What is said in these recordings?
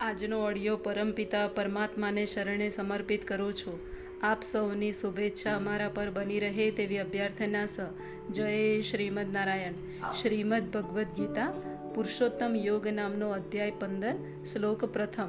આજનો ઓડિયો પરમપિતા પરમાત્માને શરણે સમર્પિત કરું છું. આપ સૌની શુભેચ્છા અમારા પર બની રહે તેવી અભ્યર્થના સ. જય શ્રીમદ નારાયણ. શ્રીમદ ભગવદ્ ગીતા, પુરુષોત્તમ યોગ નામનો અધ્યાય પંદર, શ્લોક પ્રથમ.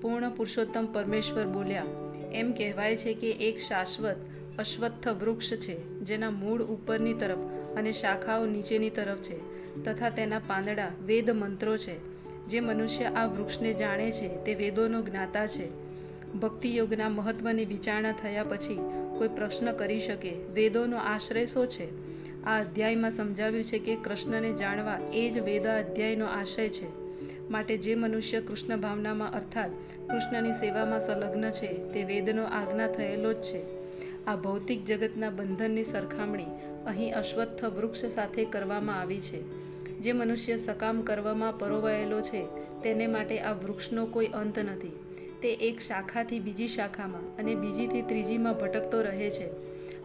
પૂર્ણ પુરુષોત્તમ પરમેશ્વર બોલ્યા, એમ કહેવાય છે કે એક શાશ્વત, અશ્વત્થ વૃક્ષ છે, જેના મૂળ ઉપરની તરફ અને શાખાઓ નીચેની તરફ છે, તથા તેના પાંદડા વેદ મંત્રો છે. જે મનુષ્ય આ વૃક્ષને જાણે છે, તે વેદોનો જ્ઞાતા છે. ભક્તિ યોગના મહત્વની વિચારણા થયા પછી કોઈ પ્રશ્ન કરી શકે, વેદોનો આશ્રય શો છે? આ અધ્યાયમાં સમજાવ્યું છે કે કૃષ્ણને જાણવા એ જ વેદ અધ્યાયનો આશય છે. માટે જે મનુષ્ય કૃષ્ણ ભાવનામાં અર્થાત કૃષ્ણની સેવામાં સંલગ્ન છે, તે વેદનો આજ્ઞા થયેલો જ છે. આ ભૌતિક જગતના બંધનની સરખામણી અહીં અશ્વત્થ વૃક્ષ સાથે કરવામાં આવી છે. જે મનુષ્ય સકામ કરવામાં પરોવાયેલો છે, તેને માટે આ વૃક્ષનો કોઈ અંત નથી. તે એક શાખાથી બીજી શાખામાં અને બીજીથી ત્રીજીમાં ભટકતો રહે છે.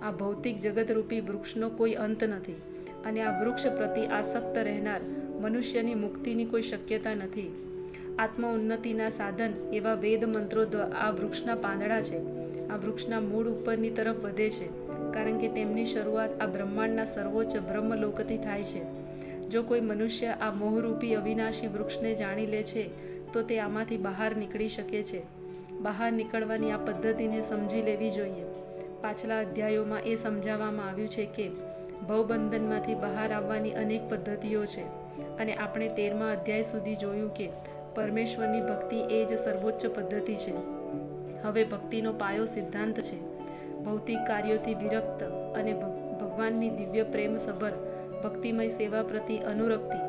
આ ભૌતિક જગતરૂપી વૃક્ષનો કોઈ અંત નથી અને આ વૃક્ષ પ્રતિ આસક્ત રહેનાર મનુષ્યની મુક્તિની કોઈ શક્યતા નથી. આત્મ ઉન્નતિના સાધન એવા વેદ મંત્રો આ વૃક્ષના પાંદડા છે. આ વૃક્ષના મૂળ ઉપરની તરફ વધે છે, કારણ કે તેમની શરૂઆત આ બ્રહ્માંડના સર્વોચ્ચ બ્રહ્મલોકથી થાય છે. જો કોઈ મનુષ્ય આ મોહરૂપી અવિનાશી વૃક્ષને જાણી લે છે, તો તે આમાંથી બહાર નીકળી શકે છે. બહાર નીકળવાની આ પદ્ધતિને સમજી લેવી જોઈએ. પાછલા અધ્યાયોમાં એ સમજાવવામાં આવ્યું છે કે, ભવબંધનમાંથી બહાર આવવાની અનેક પદ્ધતિઓ છે અને આપણે તેરમા અધ્યાય સુધી જોયું કે, પરમેશ્વરની ભક્તિ એ જ સર્વોચ્ચ પદ્ધતિ છે. હવે ભક્તિનો પાયો સિદ્ધાંત છે. ભૌતિક કાર્યોથી વિરક્ત અને ભગ- ભગવાનની દિવ્ય પ્રેમ સભર ભક્તિમય સેવા પ્રતિ અનુરક્તિ.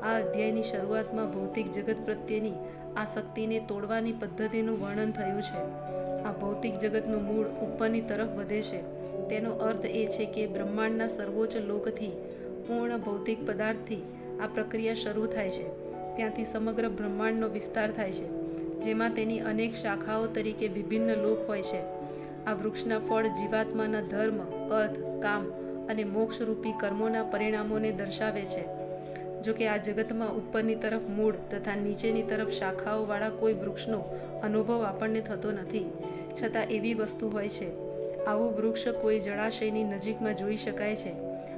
આ અધ્યાયની શરૂઆતમાં ભૌતિક જગત પ્રત્યેની આસક્તિને તોડવાની પદ્ધતિનું વર્ણન થયું છે. આ ભૌતિક જગતનું મૂળ ઉપરની તરફ વધે છે. તેનો અર્થ એ છે કે બ્રહ્માંડના સર્વોચ્ચ લોકથી પૂર્ણ ભૌતિક પદાર્થથી આ પ્રક્રિયા શરૂ થાય છે. ત્યાંથી સમગ્ર બ્રહ્માંડનો વિસ્તાર થાય છે, જેમાં તેની અનેક શાખાઓ તરીકે વિભિન્ન લોક હોય છે. આ વૃક્ષના ફળ જીવાત્માના ધર્મ, અર્થ, કામ અને મોક્ષરૂપી કર્મોના પરિણામોને દર્શાવે છે. જો કે આ જગતમાં ઉપરની તરફ મૂળ તથા નીચેની તરફ શાખાઓવાળા કોઈ વૃક્ષનો અનુભવ આપણને થતો નથી, છતાં એવી વસ્તુ હોય છે. આવું વૃક્ષ કોઈ જળાશયની નજીકમાં જોઈ શકાય છે.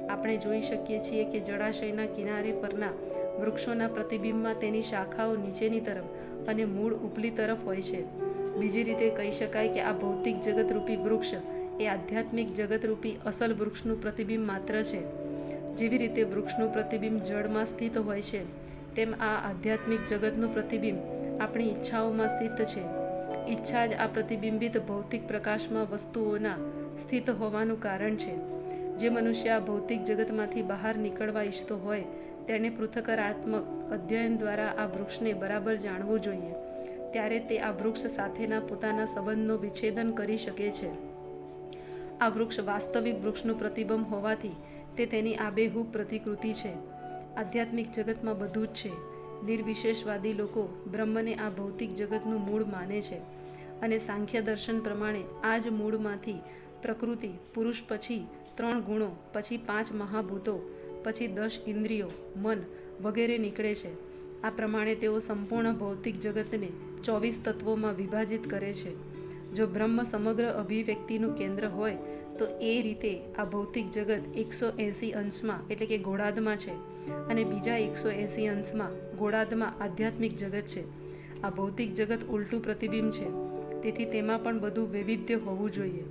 આપણે જોઈ શકીએ છીએ કે જળાશયના કિનારે પરના વૃક્ષોના પ્રતિબિંબમાં તેની શાખાઓ નીચેની તરફ અને મૂળ ઉપલી તરફ હોય છે. બીજી રીતે કહી શકાય કે આ ભૌતિક જગતરૂપી વૃક્ષ એ આધ્યાત્મિક જગતરૂપી અસલ વૃક્ષનું પ્રતિબિંબ માત્ર છે. જેવી રીતે વૃક્ષનું પ્રતિબિંબ જળમાં સ્થિત હોય છે, તેમ આ આધ્યાત્મિક જગતનું પ્રતિબિંબ આપણી ઈચ્છાઓમાં સ્થિત છે. ઈચ્છા જ આ પ્રતિબિંબિત ભૌતિક પ્રકાશમાં વસ્તુઓના સ્થિત હોવાનું કારણ છે. જે મનુષ્ય આ ભૌતિક જગતમાંથી બહાર નીકળવા ઈચ્છતો હોય તેણે પૃથકરાત્મક અધ્યયન દ્વારા આ વૃક્ષને બરાબર જાણવું જોઈએ. ત્યારે તે આ વૃક્ષ સાથેના પોતાના સંબંધનો વિચ્છેદન કરી શકે છે. આ વૃક્ષ વાસ્તવિક વૃક્ષનું પ્રતિબંબ હોવાથી તે તેની આબેહૂબ પ્રતિકૃતિ છે. આધ્યાત્મિક જગતમાં બધું જ છે. નિર્વિશેષવાદી લોકો બ્રહ્મને આ ભૌતિક જગતનું મૂળ માને છે અને સાંખ્ય દર્શન પ્રમાણે આ જ મૂળમાંથી પ્રકૃતિ, પુરુષ પછી ત્રણ ગુણો, પછી પાંચ મહાભૂતો, પછી દસ ઇન્દ્રિયો, મન વગેરે નીકળે છે. આ પ્રમાણે તેઓ સંપૂર્ણ ભૌતિક જગતને ચોવીસ તત્વોમાં વિભાજિત કરે છે. જો બ્રહ્મ સમગ્ર અભિવ્યક્તિનું કેન્દ્ર હોય, તો એ રીતે આ ભૌતિક જગત એકસો એંસી અંશમાં, એટલે કે ગોળાર્ધમાં છે. અને બીજા એકસો એંસી અંશમાં, ગોળાર્ધમાં આધ્યાત્મિક જગત છે. આ ભૌતિક જગત ઉલટું પ્રતિબિંબ છે. તેથી તેમાં પણ બધું વૈવિધ્ય હોવું જોઈએ.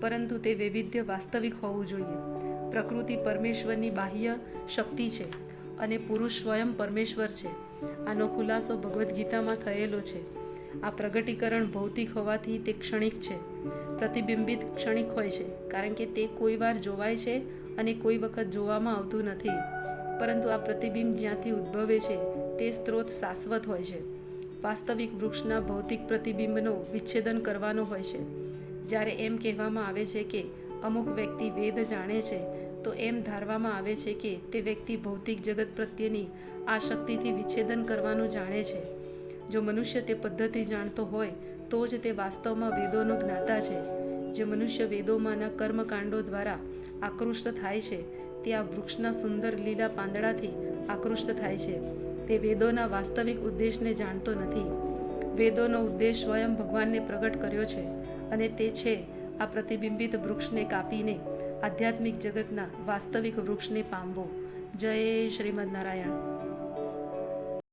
પરંતુ તે વૈવિધ્ય વાસ્તવિક હોવું જોઈએ. પ્રકૃતિ પરમેશ્વરની બાહ્ય શક્તિ છે અને પુરુષ સ્વયં પરમેશ્વર છે. આનો ખુલાસો ભગવદ્ ગીતામાં થયેલો છે. આ પ્રગટીકરણ ભૌતિક હોવાથી તે ક્ષણિક છે. પ્રતિબિંબિત ક્ષણિક હોય છે, કારણ કે તે કોઈ વાર જોવાય છે અને કોઈ વખત જોવામાં આવતું નથી. પરંતુ આ પ્રતિબિંબ જ્યાંથી ઉદ્ભવે છે, તે સ્ત્રોત શાશ્વત હોય છે. વાસ્તવિક વૃક્ષના ભૌતિક પ્રતિબિંબનો વિચ્છેદન કરવાનો હોય છે. જ્યારે એમ કહેવામાં આવે છે કે અમુક વ્યક્તિ વેદ જાણે છે, તો એમ ધારવામાં આવે છે કે તે વ્યક્તિ ભૌતિક જગત પ્રત્યેની આ શક્તિથી વિચ્છેદન કરવાનું જાણે છે. જો મનુષ્ય તે પદ્ધતિ જાણતો હોય, તો જ તે વાસ્તવમાં વેદોનો જ્ઞાતા છે. જે મનુષ્ય વેદોમાંના કર્મકાંડો દ્વારા આકૃષ્ટ થાય છે, તે આ વૃક્ષના સુંદર લીલા પાંદડાથી આકૃષ્ટ થાય છે. તે વેદોના વાસ્તવિક ઉદ્દેશને જાણતો નથી. વેદોનો ઉદ્દેશ સ્વયં ભગવાનને પ્રગટ કર્યો છે અને તે છે આ પ્રતિબિંબિત વૃક્ષને કાપીને આધ્યાત્મિક જગતના વાસ્તવિક વૃક્ષને પામવો. જય શ્રીમદ નારાયણ.